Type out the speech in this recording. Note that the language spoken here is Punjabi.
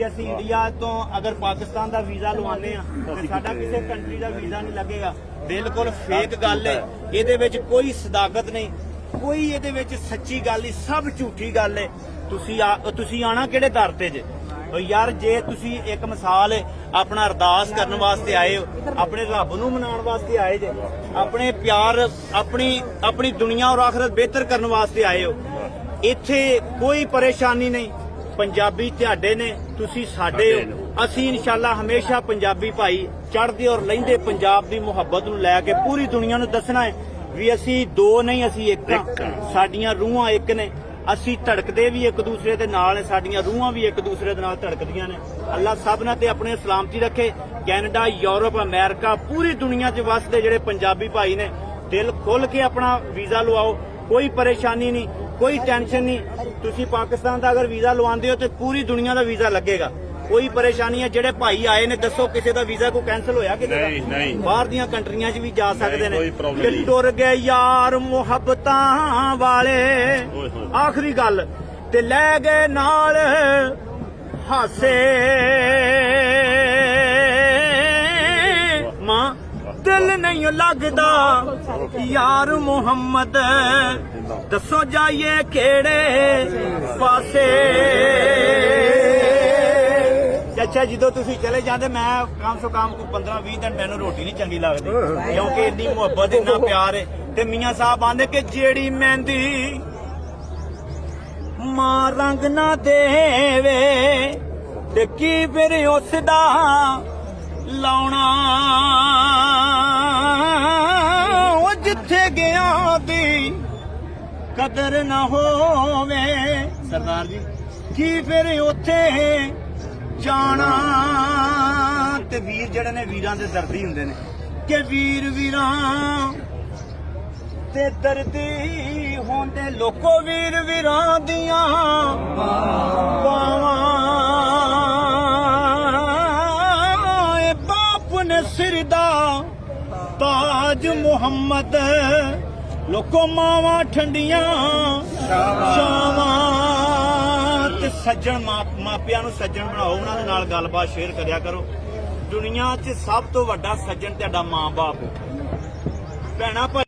ਵੀ ਅਸੀਂ ਇੰਡੀਆ ਤੋਂ ਅਗਰ ਪਾਕਿਸਤਾਨ ਦਾ ਵੀਜ਼ਾ ਲਵਾਉਂਦੇ ਆ ਤੇ ਸਾਡਾ ਕਿਸੇ ਕੰਟਰੀ ਦਾ ਵੀਜ਼ਾ ਨਹੀਂ ਲੱਗੇਗਾ। ਬਿਲਕੁਲ ਫੇਕ ਗੱਲ ਹੈ। ਇਹਦੇ ਵਿੱਚ ਕੋਈ ਸਦਾਕਤ ਨਹੀਂ। ਕੋਈ ਇਹਦੇ ਵਿੱਚ ਸੱਚੀ ਗੱਲ ਨਹੀਂ ਸਭ ਝੂਠੀ ਗੱਲ ਹੈ। ਤੁਸੀਂ ਆ ਤੁਸੀਂ ਆਣਾ ਕਿਹੜੇ ਦਰ ਤੇ ਜੇ? ਉਹ ਯਾਰ ਜੇ ਤੁਸੀਂ ਇੱਕ ਮਿਸਾਲ ਆਪਣਾ ਅਰਦਾਸ ਕਰਨ ਵਾਸਤੇ ਆਏ ਹੋ ਆਪਣੇ ਰੱਬ ਨੂੰ ਮਨਾਉਣ ਵਾਸਤੇ ਆਏ ਜੇ ਆਪਣੇ ਪਿਆਰ ਆਪਣੀ ਆਪਣੀ ਦੁਨੀਆ ਔਰ ਆਖਰਤ ਬਿਹਤਰ ਕਰਨ ਵਾਸਤੇ ਆਏ ਹੋ ਇੱਥੇ ਕੋਈ ਪਰੇਸ਼ਾਨੀ ਨਹੀਂ। ਪੰਜਾਬੀ ਤੁਹਾਡੇ ਨੇ ਤੁਸੀਂ ਸਾਡੇ ਹੋ। ਅਸੀਂ ਇਨਸ਼ਾਅੱਲਾ ਹਮੇਸ਼ਾ ਪੰਜਾਬੀ ਭਾਈ ਚੜ੍ਹਦੇ ਔਰ ਲਹਿੰਦੇ ਪੰਜਾਬ ਦੀ ਮੁਹੱਬਤ ਨੂੰ ਲੈ ਕੇ ਪੂਰੀ ਦੁਨੀਆ ਨੂੰ ਦੱਸਣਾ ਹੈ ਵੀ ਅਸੀਂ ਦੋ ਨਹੀਂ ਅਸੀਂ ਇੱਕ ਹਾਂ। ਸਾਡੀਆਂ ਰੂਹਾਂ ਇੱਕ ਨੇ। ਅਸੀਂ ਧੜਕਦੇ ਵੀ ਇੱਕ ਦੂਸਰੇ ਦੇ ਨਾਲ ਨੇ ਸਾਡੀਆਂ ਰੂਹਾਂ ਵੀ ਇੱਕ ਦੂਸਰੇ ਦੇ ਨਾਲ ਧੜਕਦੀਆਂ ਨੇ। ਅੱਲਾਹ ਸਭਨਾਂ ਤੇ ਆਪਣੇ ਸਲਾਮਤੀ ਰੱਖੇ। ਕੈਨੇਡਾ ਯੂਰਪ ਅਮਰੀਕਾ ਪੂਰੀ ਦੁਨੀਆ 'ਚ ਵਸਦੇ ਜਿਹੜੇ ਪੰਜਾਬੀ ਭਾਈ ਨੇ ਦਿਲ ਖੁੱਲ ਕੇ ਆਪਣਾ ਵੀਜ਼ਾ ਲਵਾਓ। ਕੋਈ ਪਰੇਸ਼ਾਨੀ ਨਹੀਂ ਕੋਈ ਟੈਨਸ਼ਨ ਨਹੀਂ ਤੁਸੀਂ ਪਾਕਿਸਤਾਨ ਦਾ ਅਗਰ ਵੀਜ਼ਾ ਲਵਾਉਂਦੇ ਹੋ ਤੇ ਪੂਰੀ ਦੁਨੀਆ ਦਾ ਵੀਜ਼ਾ ਲੱਗੇਗਾ ਕੋਈ ਪਰੇਸ਼ਾਨੀ ਹੈ ਜਿਹੜੇ ਭਾਈ ਆਏ ਨੇ ਦੱਸੋ ਕਿਸੇ ਦਾ ਵੀਜ਼ਾ ਕੋ ਕੈਨਸਲ ਹੋਇਆ ਕਿਸੇ ਦਾ ਨਹੀਂ, ਨਹੀਂ। ਬਾਹਰ ਦੀਆਂ ਕੰਟਰੀਆਂ 'ਚ ਵੀ ਜਾ ਸਕਦੇ ਨੇ ਨਹੀਂ। ਟੁਰ ਗਏ ਯਾਰ ਮੁਹੱਬਤਾਂ ਵਾਲੇ। ਆਖਰੀ ਗੱਲ ਤੇ ਲੈ ਗਏ ਨਾਲ ਹਾਸੇ ਦਿਲ ਨਹੀਂ ਲੱਗਦਾ। ਯਾਰ ਮੁਹੰਮਦ, ਦੱਸੋ ਜਾਈਏ ਕਿਹੜੇ ਪਾਸੇ? ਅੱਛਾ ਜਦੋਂ ਤੁਸੀਂ ਚਲੇ ਜਾਂਦੇ, ਮੈਂ ਕਮ ਸੋ ਕਮ ਕੋ 15 20 ਦਿਨ ਮੈਨੂੰ ਰੋਟੀ ਨਹੀਂ ਚੰਗੀ ਲੱਗਦੀ, ਕਿਉਂਕਿ ਇੰਨੀ ਮੁਹੱਬਤ, ਇੰਨਾ ਪਿਆਰ ਹੈ। ਤੇ ਮੀਆਂ ਸਾਹਿਬ ਆਂਦੇ ਕਿ ਜਿਹੜੀ ਮਹਿੰਦੀ ਮਾਂ ਰੰਗ ਨਾ ਦੇਵੇ, ਤੇ ਕੀ ਫਿਰ ਉਸ ਦਾ ਲਾਉਣਾ? ਦੀ ਕਦਰ ਨਾ ਹੋਵੇ। ਸਰਦਾਰ ਜੀ। ਕੀ ਫਿਰ ਉੱਥੇ ਜਾਣਾ? ਤੇ ਵੀਰ ਜਿਹੜੇ ਨੇ ਵੀਰਾਂ ਦੇ ਦਰਦੀ ਹੁੰਦੇ ਨੇ। ਕਿ ਵੀਰ ਵੀਰਾਂ ਤੇ ਦਰਦੀ ਹੁੰਦੇ। ਲੋਕੋ ਵੀਰ ਵੀਰਾਂ ਦੀਆਂ ਇਹ ਬਾਪ ਨੇ ਸਿਰ ਦਾ ਤਾਜ ਮੁਹੰਮਦ ਲੋਕੋ ਮਾਵਾਂ ਠੰਡੀਆਂ ਸ਼ਾਵਾਂ ਤੇ ਸੱਜਣ ਮਾਂ- ਮਾਪਿਆਂ ਨੂੰ ਸੱਜਣ ਬਣਾਓ, ਉਹਨਾਂ ਦੇ ਨਾਲ ਗੱਲਬਾਤ ਸ਼ੇਅਰ ਕਰਿਆ ਕਰੋ। ਦੁਨੀਆ 'ਚ ਸਭ ਤੋਂ ਵੱਡਾ ਸੱਜਣ ਤੁਹਾਡਾ ਮਾਂ-ਬਾਪ। ਭੈਣਾ ਭਾਈ